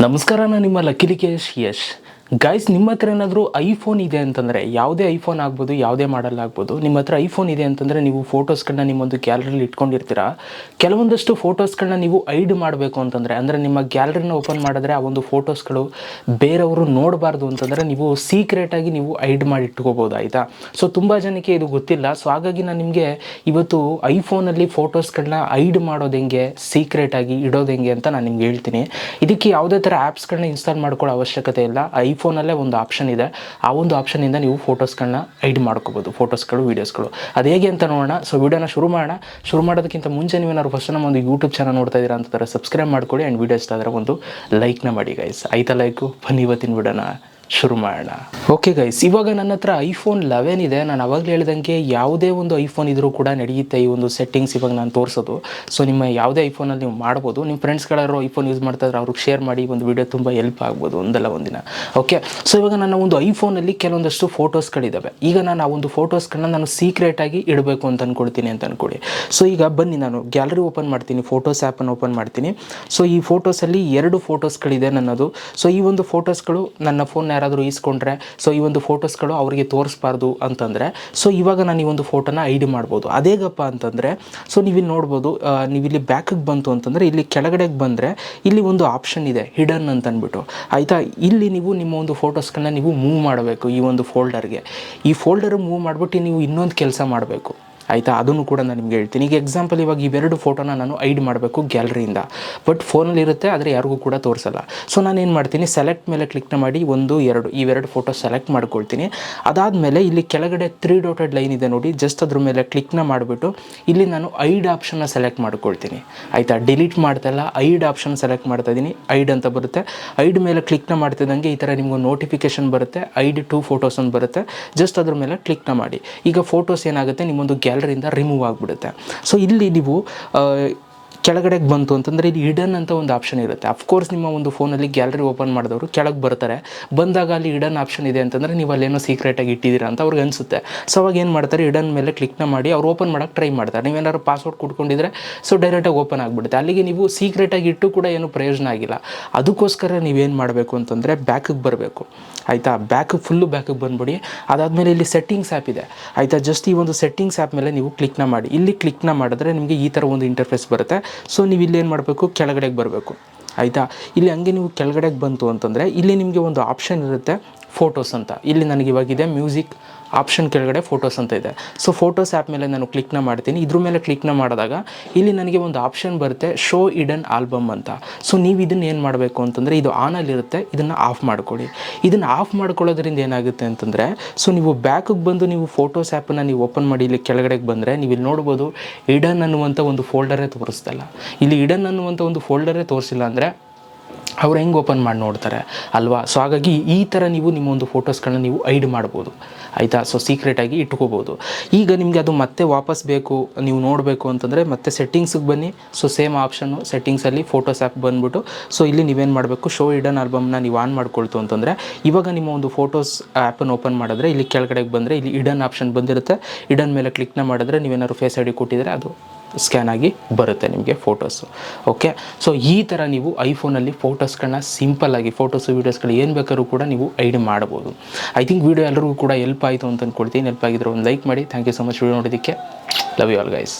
ನಮಸ್ಕಾರ ನಾನು ನಿಮ್ಮ ಲಕ್ಕಿಲಿಕೇಶ್ ಯಶ್. ಗೈಸ್ ನಿಮ್ಮ ಹತ್ರ ಏನಾದರೂ ಐಫೋನ್ ಇದೆ ಅಂತಂದರೆ, ಯಾವುದೇ ಐಫೋನ್ ಆಗ್ಬೋದು, ಯಾವುದೇ ಮಾಡಲ್ ಆಗ್ಬೋದು, ನಿಮ್ಮ ಹತ್ರ ಐಫೋನ್ ಇದೆ ಅಂತಂದರೆ ನೀವು ಫೋಟೋಸ್ಗಳನ್ನ ನಿಮ್ಮೊಂದು ಗ್ಯಾಲರಿಲಿ ಇಟ್ಕೊಂಡಿರ್ತೀರಾ? ಕೆಲವೊಂದಷ್ಟು ಫೋಟೋಸ್ಗಳನ್ನ ನೀವು ಐಡ್ ಮಾಡಬೇಕು ಅಂತಂದರೆ, ಅಂದರೆ ನಿಮ್ಮ ಗ್ಯಾಲರಿನ ಓಪನ್ ಮಾಡಿದ್ರೆ ಆ ಒಂದು ಫೋಟೋಸ್ಗಳು ಬೇರೆಯವರು ನೋಡಬಾರ್ದು ಅಂತಂದರೆ ನೀವು ಸೀಕ್ರೆಟಾಗಿ ನೀವು ಐಡ್ ಮಾಡಿ ಇಟ್ಕೋಬೋದು, ಆಯಿತಾ? ಸೊ ತುಂಬ ಜನಕ್ಕೆ ಇದು ಗೊತ್ತಿಲ್ಲ. ಸೊ ಹಾಗಾಗಿ ನಾನು ನಿಮಗೆ ಇವತ್ತು ಐಫೋನಲ್ಲಿ ಫೋಟೋಸ್ಗಳನ್ನ ಐಡ್ ಮಾಡೋದು ಹೆಂಗೆ ಸೀಕ್ರೆಟಾಗಿ ಇಡೋದು ಹೆಂಗೆ ಅಂತ ನಾನು ನಿಮ್ಗೆ ಹೇಳ್ತೀನಿ. ಇದಕ್ಕೆ ಯಾವುದೇ ಥರ ಆ್ಯಪ್ಸ್ಗಳನ್ನ ಇನ್ಸ್ಟಾಲ್ ಮಾಡ್ಕೊಳ್ಳೋ ಅವಶ್ಯಕತೆ ಇಲ್ಲ. ಐಫೋನಲ್ಲೇ ಒಂದು ಆಪ್ಷನ್ ಇದೆ. ಆ ಒಂದು ಆಪ್ಷನಿಂದ ನೀವು ಫೋಟೋಸ್ಗಳನ್ನ ಐಡ್ ಮಾಡ್ಕೋಬೋದು, ಫೋಟೋಸ್ಗಳು, ವೀಡಿಯೋಸ್ಗಳು. ಅದು ಹೇಗೆ ಅಂತ ನೋಡೋಣ. ಸೊ, ವಿಡಿಯೋನ ಶುರು ಮಾಡೋಣ. ಶುರು ಮಾಡೋದಕ್ಕಿಂತ ಮುಂಚೆ ನೀವೇನಾದ್ರು ಫಸ್ಟ್ ನಮ್ಮ ಒಂದು ಯೂಟ್ಯೂಬ್ ಚಾನಲ್ ನೋಡ್ತಾ ಇದ್ದೀರಾ ಅಂತಾರೆ ಸಬ್ಸ್ಕ್ರೈಬ್ ಮಾಡ್ಕೊಳ್ಳಿ. ಆ್ಯಂಡ್ ವೀಡಿಯೋಸ್ ಇಷ್ಟ ಆದರೆ ಒಂದು ಲೈಕ್ನ ಮಾಡಿ ಗೈಸ್ ಆಯ್ತಾ ಲೈಕು ಬನ್ನಿ ಇವತ್ತಿನ ವಿಡಿಯೋನ. ಶುರು ಮಾಡೋಣ. ಓಕೆ ಗೈಸ್ ಇವಾಗ ನನ್ನ ಹತ್ರ ಐಫೋನ್ ಲೆವೆನ್ ಇದೆ. ನಾನು ಅವಾಗಲೇ ಹೇಳ್ದಂಗೆ ಯಾವುದೇ ಒಂದು ಐಫೋನ್ ಇದ್ರೂ ಕೂಡ ನಡೆಯುತ್ತೆ ಈ ಒಂದು ಸೆಟ್ಟಿಂಗ್ಸ್ ಇವಾಗ ನಾನು ತೋರಿಸೋದು. ಸೊ ನಿಮ್ಮ ಯಾವುದೇ ಐಫೋನಲ್ಲಿ ನೀವು ಮಾಡ್ಬೋದು. ನಿಮ್ಮ ಫ್ರೆಂಡ್ಸ್ಗಳಾದ್ರು ಐಫೋನ್ ಯೂಸ್ ಮಾಡ್ತಾ ಇದ್ರೆ ಅವ್ರಿಗೆ ಶೇರ್ ಮಾಡಿ ಒಂದು ವಿಡಿಯೋ ತುಂಬ ಹೆಲ್ಪ್ ಆಗ್ಬೋದು ಒಂದಲ್ಲ ಒಂದಿನ. ಓಕೆ ಸೊ ಇವಾಗ ನನ್ನ ಒಂದು ಐಫೋನಲ್ಲಿ ಕೆಲವೊಂದಷ್ಟು ಫೋಟೋಸ್ಗಳಿದ್ದಾವೆ ಈಗ ನಾನು ಆ ಒಂದು ಫೋಟೋಸ್ಗಳನ್ನ ನಾನು ಸೀಕ್ರೆಟಾಗಿ ಇಡಬೇಕು ಅಂತ ಅಂದ್ಕೊಳ್ತೀನಿ ಅಂತ ಅಂದ್ಕೊಳ್ಳಿ ಸೊ ಈಗ ಬನ್ನಿ ನಾನು ಗ್ಯಾಲರಿ ಓಪನ್ ಮಾಡ್ತೀನಿ ಫೋಟೋಸ್ ಆ್ಯಪನ್ನು ಓಪನ್ ಮಾಡ್ತೀನಿ. ಸೊ ಈ ಫೋಟೋಸಲ್ಲಿ ಎರಡು ಫೋಟೋಸ್ಗಳಿದೆ ನನ್ನದು. ಸೊ ಈ ಒಂದು ಫೋಟೋಸ್ಗಳು ನನ್ನ ಫೋನ್ ಯಾರಾದರೂ ಈಸ್ಕೊಂಡ್ರೆ ಸೊ ಈ ಒಂದು ಫೋಟೋಸ್ಗಳು ಅವರಿಗೆ ತೋರಿಸ್ಬಾರ್ದು ಅಂತಂದರೆ ಸೊ ಇವಾಗ ನಾನು ಈ ಒಂದು ಫೋಟೋನ ಐಡಿ ಮಾಡ್ಬೋದು. ಅದೇಗಪ್ಪ ಅಂತಂದರೆ ಸೊ ನೀವಿಲ್ಲಿ ನೋಡ್ಬೋದು ನೀವಿಲ್ಲಿ ಬ್ಯಾಕಿಗೆ ಬಂತು ಅಂತಂದರೆ, ಇಲ್ಲಿ ಕೆಳಗಡೆಗೆ ಬಂದರೆ ಇಲ್ಲಿ ಒಂದು ಆಪ್ಷನ್ ಇದೆ ಹಿಡನ್ ಅಂತ ಅಂದ್ಬಿಟ್ಟು ಆಯಿತಾ? ಇಲ್ಲಿ ನೀವು ನಿಮ್ಮ ಒಂದು ಫೋಟೋಸ್ಗಳನ್ನ ನೀವು ಮೂವ್ ಮಾಡಬೇಕು ಈ ಒಂದು ಫೋಲ್ಡರ್ಗೆ ಈ ಫೋಲ್ಡರ್ ಮೂವ್ ಮಾಡಿಬಿಟ್ಟು ನೀವು ಇನ್ನೊಂದು ಕೆಲಸ ಮಾಡಬೇಕು. ಆಯಿತಾ? ಅದನ್ನು ಕೂಡ ನಾನು ನಿಮ್ಗೆ ಹೇಳ್ತೀನಿ. ಈಗ ಎಕ್ಸಾಂಪಲ್ ಇವಾಗ ಇವೆರಡು ಫೋಟೋನ ನಾನು ಐಡ್ ಮಾಡಬೇಕು ಗ್ಯಾಲರಿಯಿಂದ ಬಟ್ ಫೋನಲ್ಲಿ ಇರುತ್ತೆ, ಆದರೆ ಯಾರಿಗೂ ಕೂಡ ತೋರಿಸಲ್ಲ. ಸೊ ನಾನು ಏನು ಮಾಡ್ತೀನಿ ಸೆಲೆಕ್ಟ್ ಮೇಲೆ ಕ್ಲಿಕ್ ಮಾಡಿ ಒಂದು, ಎರಡು ಇವೆರಡು ಫೋಟೋ ಸೆಲೆಕ್ಟ್ ಮಾಡ್ಕೊಳ್ತೀನಿ. ಅದಾದಮೇಲೆ ಇಲ್ಲಿ ಕೆಳಗಡೆ ತ್ರೀ ಡೋಟೆಡ್ ಲೈನ್ ಇದೆ ನೋಡಿ ಜಸ್ಟ್ ಅದ್ರ ಮೇಲೆ ಕ್ಲಿಕ್ನ ಮಾಡಿಬಿಟ್ಟು ಇಲ್ಲಿ ನಾನು ಐಡ್ ಆಪ್ಷನ್ನ ಸೆಲೆಕ್ಟ್ ಮಾಡ್ಕೊಳ್ತೀನಿ. ಆಯಿತಾ? ಡಿಲೀಟ್ ಮಾಡ್ತಾಯಿಲ್ಲ ಐಡ್ ಆಪ್ಷನ್ ಸೆಲೆಕ್ಟ್ ಮಾಡ್ತಾ ಇದ್ದೀನಿ ಐಡ್ ಅಂತ ಬರುತ್ತೆ. ಐಡ್ ಮೇಲೆ ಕ್ಲಿಕ್ನ ಮಾಡ್ತಿದ್ದಂಗೆ ಈ ಥರ ನಿಮ್ಗೆ ನೋಟಿಫಿಕೇಶನ್ ಬರುತ್ತೆ. ಐಡ್ ಟು ಫೋಟೋಸ್ ಅಂತ ಬರುತ್ತೆ. ಜಸ್ಟ್ ಅದ್ರ ಮೇಲೆ ಕ್ಲಿಕ್ನ ಮಾಡಿ. ಈಗ ಫೋಟೋಸ್ ಏನಾಗುತ್ತೆ, ನಿಮ್ಮೊಂದು ಗ್ಯಾಲರಿಯಿಂದ ರಿಮೂವ್ ಆಗಿಬಿಡುತ್ತೆ. ಸೊ ಇಲ್ಲಿ ನೀವು ಕೆಳಗಡೆಗೆ ಬಂತು ಅಂತಂದರೆ ಇಲ್ಲಿ ಹಿಡನ್ ಅಂತ ಒಂದು ಆಪ್ಷನ್ ಇರುತ್ತೆ. ಅಫ್ಕೋರ್ಸ್ ನಿಮ್ಮ ಒಂದು ಫೋನಲ್ಲಿ ಗ್ಯಾಲರಿ ಓಪನ್ ಮಾಡಿದವರು ಕೆಳಗೆ ಬರ್ತಾರೆ. ಬಂದಾಗ ಅಲ್ಲಿ ಹಿಡನ್ ಆಪ್ಷನ್ ಇದೆ ಅಂತಂದರೆ ನೀವು ಅಲ್ಲೇನೋ ಸೀಕ್ರೆಟಾಗಿ ಇಟ್ಟಿದ್ದೀರಾ ಅಂತ ಅವ್ರಿಗೆ ಅನಿಸುತ್ತೆ. ಸೊ ಅವಾಗ ಏನು ಮಾಡ್ತಾರೆ, ಹಿಡನ್ ಮೇಲೆ ಕ್ಲಿಕ್ನ ಮಾಡಿ ಅವ್ರು ಓಪನ್ ಮಾಡೋಕ್ಕೆ ಟ್ರೈ ಮಾಡ್ತಾರೆ. ನೀವೇನಾದ್ರು ಪಾಸ್ವರ್ಡ್ ಕೊಟ್ಕೊಂಡಿದ್ರೆ ಸೊ ಡೈರೆಕ್ಟಾಗಿ ಓಪನ್ ಆಗಿಬಿಡುತ್ತೆ. ಅಲ್ಲಿಗೆ ನೀವು ಸೀಕ್ರೆಟಾಗಿ ಇಟ್ಟು ಕೂಡ ಏನು ಪ್ರಯೋಜನ ಆಗಿಲ್ಲ. ಅದಕ್ಕೋಸ್ಕರ ನೀವೇನು ಮಾಡಬೇಕು ಅಂತಂದರೆ ಬ್ಯಾಕಿಗೆ ಬರಬೇಕು. ಆಯಿತಾ? ಬ್ಯಾಕ್ ಫುಲ್ಲು ಬ್ಯಾಕಿಗೆ ಬಂದ್ಬಿಡಿ. ಅದಾದಮೇಲೆ ಇಲ್ಲಿ ಸೆಟ್ಟಿಂಗ್ಸ್ ಆ್ಯಪ್ ಇದೆ. ಆಯಿತಾ? ಜಸ್ಟ್ ಈ ಒಂದು ಸೆಟ್ಟಿಂಗ್ಸ್ ಆ್ಯಪ್ ಮೇಲೆ ನೀವು ಕ್ಲಿಕ್ನ ಮಾಡಿ. ಇಲ್ಲಿ ಕ್ಲಿಕ್ನ ಮಾಡಿದ್ರೆ ನಿಮಗೆ ಈ ಥರ ಒಂದು ಇಂಟರ್ಫೇಸ್ ಬರುತ್ತೆ. ಸೊ ನೀವು ಇಲ್ಲಿ ಏನು ಮಾಡಬೇಕು? ಕೆಳಗಡೆಗೆ ಬರಬೇಕು. ಆಯಿತಾ? ಇಲ್ಲಿ ಹಂಗೆ ನೀವು ಕೆಳಗಡೆಗೆ ಬಂತು ಅಂತಂದರೆ, ಇಲ್ಲಿ ನಿಮಗೆ ಒಂದು ಆಪ್ಷನ್ ಇರುತ್ತೆ. ಫೋಟೋಸ್ ಅಂತ. ಇಲ್ಲಿ ನನಗೆ ಇವಾಗಿದೆ ಮ್ಯೂಸಿಕ್ ಆಪ್ಷನ್ ಕೆಳಗಡೆ ಫೋಟೋಸ್ ಅಂತ ಇದೆ. ಸೊ ಫೋಟೋಸ್ ಆ್ಯಪ್ ಮೇಲೆ ನಾನು ಕ್ಲಿಕ್ನ ಮಾಡ್ತೀನಿ. ಇದ್ರ ಮೇಲೆ ಕ್ಲಿಕ್ನ ಮಾಡಿದಾಗ ಇಲ್ಲಿ ನನಗೆ ಒಂದು ಆಪ್ಷನ್ ಬರುತ್ತೆ ಶೋ ಇಡನ್ ಆಲ್ಬಮ್ ಅಂತ. ಸೊ ನೀವು ಇದನ್ನು ಏನು ಮಾಡಬೇಕು ಅಂತಂದರೆ ಇದು ಆನಲ್ಲಿರುತ್ತೆ ಇದನ್ನು ಆಫ್ ಮಾಡ್ಕೊಳ್ಳಿ. ಇದನ್ನು ಆಫ್ ಮಾಡ್ಕೊಳ್ಳೋದ್ರಿಂದ ಏನಾಗುತ್ತೆ ಅಂತಂದರೆ ಸೊ ನೀವು ಬ್ಯಾಕಿಗೆ ಬಂದು ನೀವು ಫೋಟೋಸ್ ಆ್ಯಪನ್ನು ನೀವು ಓಪನ್ ಮಾಡಿ ಇಲ್ಲಿ ಕೆಳಗಡೆಗೆ ಬಂದರೆ ನೀವು ಇಲ್ಲಿ ನೋಡ್ಬೋದು ಇಡನ್ ಅನ್ನುವಂಥ ಒಂದು ಫೋಲ್ಡರೇ ತೋರಿಸ್ತಲ್ಲ. ಇಲ್ಲಿ ಇಡನ್ ಅನ್ನುವಂಥ ಒಂದು ಫೋಲ್ಡರೇ ತೋರಿಸಿಲ್ಲ ಅಂದರೆ ಅವ್ರು ಹೆಂಗೆ ಓಪನ್ ಮಾಡಿ ನೋಡ್ತಾರೆ, ಅಲ್ವಾ? ಸೊ ಹಾಗಾಗಿ ಈ ಥರ ನೀವು ನಿಮ್ಮ ಒಂದು ಫೋಟೋಸ್ಗಳನ್ನ ನೀವು ಐಡ್ ಮಾಡ್ಬೋದು. ಆಯಿತಾ? ಸೊ ಸೀಕ್ರೆಟಾಗಿ ಇಟ್ಕೋಬೋದು. ಈಗ ನಿಮಗೆ ಅದು ಮತ್ತೆ ವಾಪಸ್ ಬೇಕು, ನೀವು ನೋಡಬೇಕು ಅಂತಂದರೆ ಮತ್ತೆ ಸೆಟ್ಟಿಂಗ್ಸಿಗೆ ಬನ್ನಿ. ಸೊ ಸೇಮ್ ಆಪ್ಷನ್ನು ಸೆಟ್ಟಿಂಗ್ಸಲ್ಲಿ ಫೋಟೋಸ್ ಆ್ಯಪ್ ಬಂದುಬಿಟ್ಟು. ಸೊ ಇಲ್ಲಿ ನೀವೇನು ಮಾಡಬೇಕು? ಶೋ ಇಡನ್ ಆಲ್ಬಮ್ನ ನೀವು ಆನ್ ಮಾಡ್ಕೊಳ್ತು ಅಂತಂದರೆ, ಇವಾಗ ನಿಮ್ಮ ಒಂದು ಫೋಟೋಸ್ ಆ್ಯಪನ್ನು ಓಪನ್ ಮಾಡಿದ್ರೆ, ಇಲ್ಲಿ ಕೆಳಗಡೆಗೆ ಬಂದರೆ ಇಲ್ಲಿ ಇಡನ್ ಆಪ್ಷನ್ ಬಂದಿರುತ್ತೆ. ಇಡನ್ ಮೇಲೆ ಕ್ಲಿಕ್ನ ಮಾಡಿದ್ರೆ ನೀವೇನಾದ್ರು ಫೇಸ್ ಐ ಡಿ ಕೊಟ್ಟಿದ್ರೆ ಅದು ಸ್ಕ್ಯಾನ್ ಆಗಿ ಬರುತ್ತೆ ನಿಮಗೆ ಫೋಟೋಸು ಓಕೆ ಸೊ ಈ ಥರ ನೀವು ಐಫೋನಲ್ಲಿ ಫೋಟೋಸ್ಗಳನ್ನ ಸಿಂಪಲ್ಲಾಗಿ ಫೋಟೋಸು ವೀಡಿಯೋಸ್ಗಳು ಏನು ಬೇಕಾದ್ರೂ ಕೂಡ ನೀವು ಐಡಿ ಮಾಡ್ಬೋದು ಐ ಥಿಂಕ್ ವೀಡಿಯೋ ಎಲ್ಲರಿಗೂ ಕೂಡ ಹೆಲ್ಪ್ ಆಯಿತು ಅಂತ ಅಂದ್ಕೊಳ್ತೀನಿ ಹೆಲ್ಪ್ ಆಗಿದ್ರೆ ಒಂದು ಲೈಕ್ ಮಾಡಿ. Thank you so much video ನೋಡೋದಕ್ಕೆ ಲವ್ ಯು ಆಲ್ ಗೈಸ್